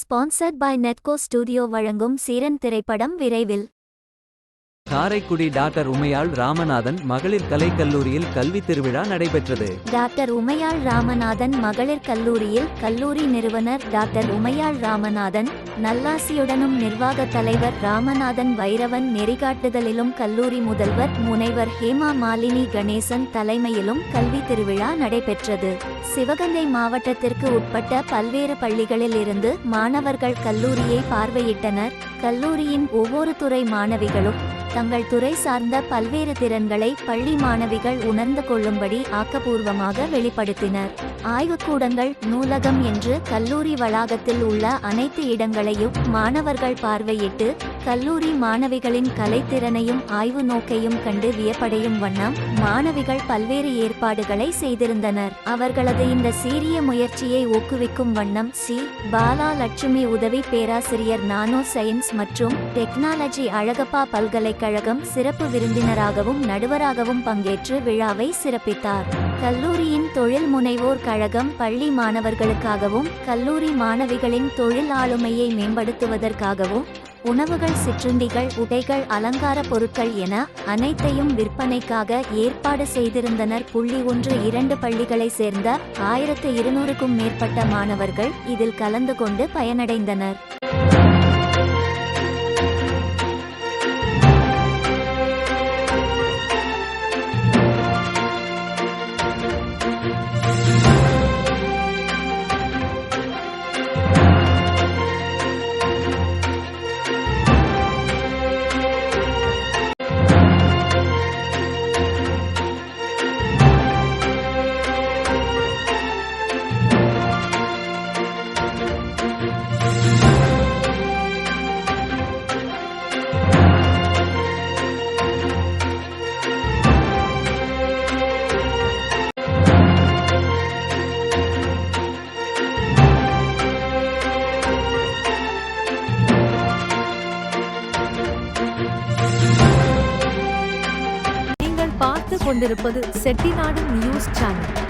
Sponsored by நெட்கோ studio வழங்கும் சீரன் திரைப்படம் விரைவில். காரைக்குடி டாக்டர் உமையாள் ராமநாதன் மகளிர் கலை கல்லூரியில் கல்வி திருவிழா நடைபெற்றது. டாக்டர் உமையாள் ராமநாதன் மகளிர் கல்லூரியில் கல்லூரி நிறுவனர் டாக்டர் உமையாள் ராமநாதன் நல்லாசியுடனும் நிர்வாக தலைவர் ராமநாதன் வைரவன் நெறிகாட்டுதலிலும் கல்லூரி முதல்வர் முனைவர் ஹேமா மாலினி கணேசன் தலைமையிலும் கல்வி திருவிழா நடைபெற்றது. சிவகங்கை மாவட்டத்திற்கு உட்பட்ட பல்வேறு பள்ளிகளில் இருந்து மாணவர்கள் கல்லூரியை பார்வையிட்டனர். கல்லூரியின் ஒவ்வொரு துறை மாணவிகளும் தங்கள் துறை சார்ந்த பல்வேறு திறன்களை பள்ளி மாணவிகள் உணர்ந்து கொள்ளும்படி ஆக்கபூர்வமாக வெளிப்படுத்தினர். ஆய்வுக்கூடங்கள் நூலகம் என்று கல்லூரி வளாகத்தில் உள்ள அனைத்து இடங்களையும் மாணவர்கள் பார்வையிட்டு கல்லூரி மாணவிகளின் கலைத்திறனையும் ஆய்வு நோக்கையும் கண்டு வியப்படையும் வண்ணம் மாணவிகள் பல்வேறு ஏற்பாடுகளை செய்திருந்தனர். அவர்களது இந்த சீரிய முயற்சியை ஊக்குவிக்கும் வண்ணம் சி. பாலா லட்சுமி உதவி பேராசிரியர் நானோ சயின்ஸ் மற்றும் டெக்னாலஜி அழகப்பா பல்கலை பல்கலைக்கழகம் சிறப்பு விருந்தினராகவும் நடுவராகவும் பங்கேற்று விழாவை சிறப்பித்தார். கல்லூரியின் தொழில் முனைவோர் கழகம் பள்ளி மாணவர்களுக்காகவும் கல்லூரி மாணவிகளின் தொழில் ஆளுமையை மேம்படுத்துவதற்காகவும் உணவுகள் சிற்றுண்டிகள் உடைகள் அலங்கார பொருட்கள் என அனைத்தையும் விற்பனைக்காக ஏற்பாடு செய்திருந்தனர். புள்ளி ஒன்று இரண்டு பள்ளிகளை சேர்ந்த ஆயிரத்து இருநூறுக்கும் மேற்பட்ட மாணவர்கள் இதில் கலந்து கொண்டு பயனடைந்தனர். கொண்டிருப்பது செட்டிநாடு நியூஸ் சேனல்.